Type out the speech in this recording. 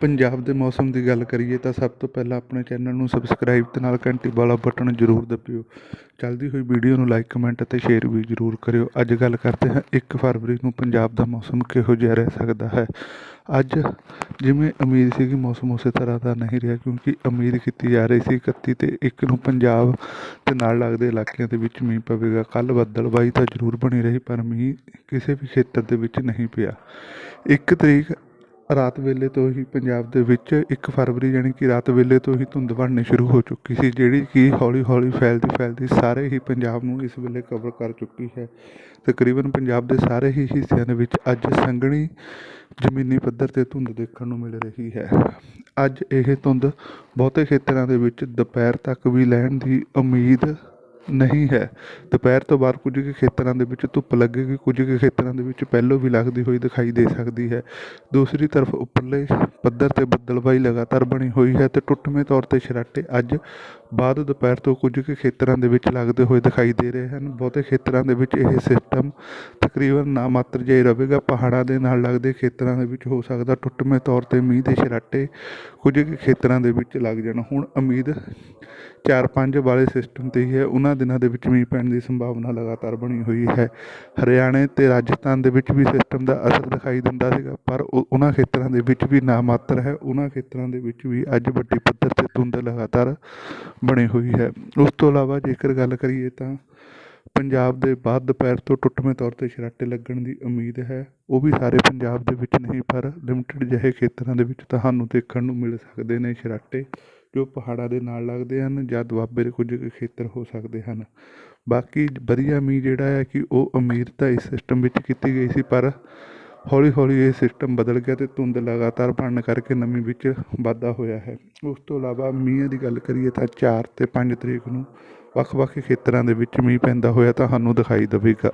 ਪੰਜਾਬ ਦੇ ਮੌਸਮ ਦੀ ਗੱਲ ਕਰੀਏ ਤਾਂ ਸਭ ਤੋਂ ਪਹਿਲਾਂ ਆਪਣੇ ਚੈਨਲ ਨੂੰ ਸਬਸਕ੍ਰਾਈਬ ਅਤੇ ਨਾਲ ਘੰਟੀ ਵਾਲਾ ਬਟਨ ਜ਼ਰੂਰ ਦਬਿਓ। ਚੱਲਦੀ ਹੋਈ ਵੀਡੀਓ ਨੂੰ ਲਾਈਕ ਕਮੈਂਟ ਅਤੇ ਸ਼ੇਅਰ ਵੀ ਜ਼ਰੂਰ ਕਰਿਓ। ਅੱਜ ਗੱਲ ਕਰਦੇ ਹਾਂ 1 ਫਰਵਰੀ ਨੂੰ ਪੰਜਾਬ ਦਾ ਮੌਸਮ ਕਿਹੋ ਜਿਹਾ ਰਹਿ ਸਕਦਾ ਹੈ। ਅੱਜ ਜਿਵੇਂ ਉਮੀਦ ਸੀ ਕਿ ਮੌਸਮ ਉਸੇ ਤਰ੍ਹਾਂ ਦਾ ਨਹੀਂ ਰਿਹਾ ਕਿਉਂਕਿ ਉਮੀਦ ਕੀਤੀ ਜਾ ਰਹੀ ਸੀ 31 ਤੇ 1 ਨੂੰ ਪੰਜਾਬ ਤੇ ਨਾਲ ਲੱਗਦੇ ਇਲਾਕਿਆਂ ਦੇ ਵਿੱਚ ਮੀਂਹ ਪਵੇਗਾ। ਕੱਲ ਬੱਦਲਬਾਈ ਤਾਂ ਜ਼ਰੂਰ ਬਣੀ ਰਹੀ ਪਰ ਮੀਂਹ ਕਿਸੇ ਵੀ ਖੇਤਰ ਦੇ ਵਿੱਚ ਨਹੀਂ ਪਿਆ। 1 ਤਰੀਕ ਰਾਤ ਵੇਲੇ ਤੋਂ ਹੀ ਪੰਜਾਬ ਦੇ ਵਿੱਚ 1 ਫਰਵਰੀ ਯਾਨੀ ਕਿ ਰਾਤ ਵੇਲੇ ਤੋਂ ਹੀ ਧੁੰਦ ਬਣਨੀ ਸ਼ੁਰੂ ਹੋ ਚੁੱਕੀ ਸੀ, ਜਿਹੜੀ ਕਿ ਹੌਲੀ ਹੌਲੀ ਫੈਲਦੀ ਫੈਲਦੀ ਸਾਰੇ ਹੀ ਪੰਜਾਬ ਨੂੰ ਇਸ ਵੇਲੇ ਕਵਰ ਕਰ ਚੁੱਕੀ ਹੈ। ਤਕਰੀਬਨ ਪੰਜਾਬ ਦੇ ਸਾਰੇ ਹੀ ਹਿੱਸਿਆਂ ਦੇ ਵਿੱਚ ਅੱਜ ਸੰਘਣੀ ਜ਼ਮੀਨੀ ਪੱਧਰ ਤੇ ਧੁੰਦ ਦੇਖਣ ਨੂੰ ਮਿਲ ਰਹੀ ਹੈ। ਅੱਜ ਇਹ ਧੁੰਦ ਬਹੁਤੇ ਖੇਤਰਾਂ ਦੇ ਵਿੱਚ ਦੁਪਹਿਰ ਤੱਕ ਵੀ ਲੈਣ ਦੀ ਉਮੀਦ ਨਹੀਂ ਹੈ। ਦੁਪਹਿਰ ਤੋਂ ਬਾਅਦ ਕੁਝ ਕੁ ਖੇਤਰਾਂ ਦੇ ਵਿੱਚ ਧੁੱਪ ਲੱਗੇਗੀ, ਕੁਝ ਕੁ ਖੇਤਰਾਂ ਦੇ ਵਿੱਚ ਪਹਿਲੋਂ ਵੀ ਲੱਗਦੀ ਹੋਈ ਦਿਖਾਈ ਦੇ ਸਕਦੀ ਹੈ। ਦੂਸਰੀ ਤਰਫ ਉੱਪਰਲੇ ਪੱਧਰ ਤੇ ਬੱਦਲਬਾਈ ਲਗਾਤਾਰ ਬਣੀ ਹੋਈ ਹੈ ਤੇ ਟੁੱਟਵੇਂ ਤੌਰ ਤੇ ਛਰਾਟੇ ਅੱਜ ਬਾਅਦ ਦੁਪਹਿਰ ਤੋਂ ਕੁਝ ਕੁ ਖੇਤਰਾਂ ਦੇ ਵਿੱਚ ਲੱਗਦੇ ਹੋਏ ਦਿਖਾਈ ਦੇ ਰਹੇ ਹਨ। ਬਹੁਤੇ ਖੇਤਰਾਂ ਦੇ ਵਿੱਚ ਇਹ ਸਿਸਟਮ ਤਕਰੀਬਨ ਨਾ ਮਾਤਰ ਜਿਹਾ ਹੀ ਰਹੇਗਾ। ਪਹਾੜਾਂ ਦੇ ਨਾਲ ਲੱਗਦੇ ਖੇਤਰਾਂ ਦੇ ਵਿੱਚ ਹੋ ਸਕਦਾ ਟੁੱਟਵੇਂ ਤੌਰ ਤੇ ਮੀਂਹ ਦੇ ਛਰਾਟੇ ਕੁਝ ਕੁ ਖੇਤਰਾਂ ਦੇ ਵਿੱਚ ਲੱਗ ਜਾਣ। ਹੁਣ ਉਮੀਦ ਚਾਰ ਪੰਜ ਵਾਲੇ ਸਿਸਟਮ ਤੇ ਹੀ ਹੈ। ਉਹਨਾਂ ਦਿਨਾਂ ਦੇ ਵਿੱਚ ਮੀਂਹ ਪੈਣ ਦੀ ਸੰਭਾਵਨਾ ਲਗਾਤਾਰ ਬਣੀ ਹੋਈ ਹੈ। ਹਰਿਆਣੇ ਤੇ ਰਾਜਸਥਾਨ ਦੇ ਵਿੱਚ ਵੀ ਸਿਸਟਮ ਦਾ ਅਸਰ ਦਿਖਾਈ ਦਿੰਦਾ ਸੀਗਾ, ਪਰ ਉਹਨਾਂ ਖੇਤਰਾਂ ਦੇ ਵਿੱਚ ਵੀ ਨਾ ਮਾਤਰ ਹੈ। ਉਹਨਾਂ ਖੇਤਰਾਂ ਦੇ ਵਿੱਚ ਵੀ ਅੱਜ ਵੱਡੀ ਪੱਧਰ ਤੇ ਧੁੰਦ ਲਗਾਤਾਰ ਬਣੀ ਹੋਈ ਹੈ। ਉਸ ਤੋਂ ਇਲਾਵਾ ਜੇਕਰ ਗੱਲ ਕਰੀਏ ਤਾਂ ਪੰਜਾਬ ਦੇ ਬਾਅਦ ਦੁਪਹਿਰ ਤੋਂ ਟੁੱਟਵੇਂ ਤੌਰ ਤੇ ਛਰਾਟੇ ਲੱਗਣ ਦੀ ਉਮੀਦ ਹੈ। ਉਹ ਵੀ ਸਾਰੇ ਪੰਜਾਬ ਦੇ ਵਿੱਚ ਨਹੀਂ, ਪਰ ਲਿਮਟਿਡ ਜਿਹੇ ਖੇਤਰਾਂ ਦੇ ਵਿੱਚ ਤੁਹਾਨੂੰ ਦੇਖਣ ਨੂੰ ਮਿਲ ਸਕਦੇ ਨੇ ਛਰਾਟੇ ਜੋ ਪਹਾੜਾਂ ਦੇ ਨਾਲ ਲੱਗਦੇ ਹਨ ਜਾਂ ਦੁਆਬੇ ਦੇ ਕੁਝ ਕੁ ਖੇਤਰ ਹੋ ਸਕਦੇ ਹਨ। ਬਾਕੀ ਵਧੀਆ ਮੀਂਹ ਜਿਹੜਾ ਹੈ ਕਿ ਉਹ ਉਮੀਦ ਤਾਂ ਇਸ ਸਿਸਟਮ ਵਿੱਚ ਕੀਤੀ ਗਈ ਸੀ, ਪਰ ਹੌਲੀ ਹੌਲੀ ਇਹ ਸਿਸਟਮ ਬਦਲ ਗਿਆ ਤੇ ਧੁੰਦ ਲਗਾਤਾਰ ਬਣਨ ਕਰਕੇ ਨਮੀ ਵਿੱਚ ਵਾਧਾ ਹੋਇਆ ਹੈ। ਉਸ ਤੋਂ ਇਲਾਵਾ ਮੀਂਹ ਦੀ ਗੱਲ ਕਰੀਏ ਤਾਂ 4 ਤੇ 5 ਤਰੀਕ ਨੂੰ ਵੱਖ-ਵੱਖ ਖੇਤਰਾਂ ਦੇ ਵਿੱਚ ਮੀਂਹ ਪੈਂਦਾ ਹੋਇਆ ਤੁਹਾਨੂੰ ਦਿਖਾਈ ਦੇਵੇਗਾ।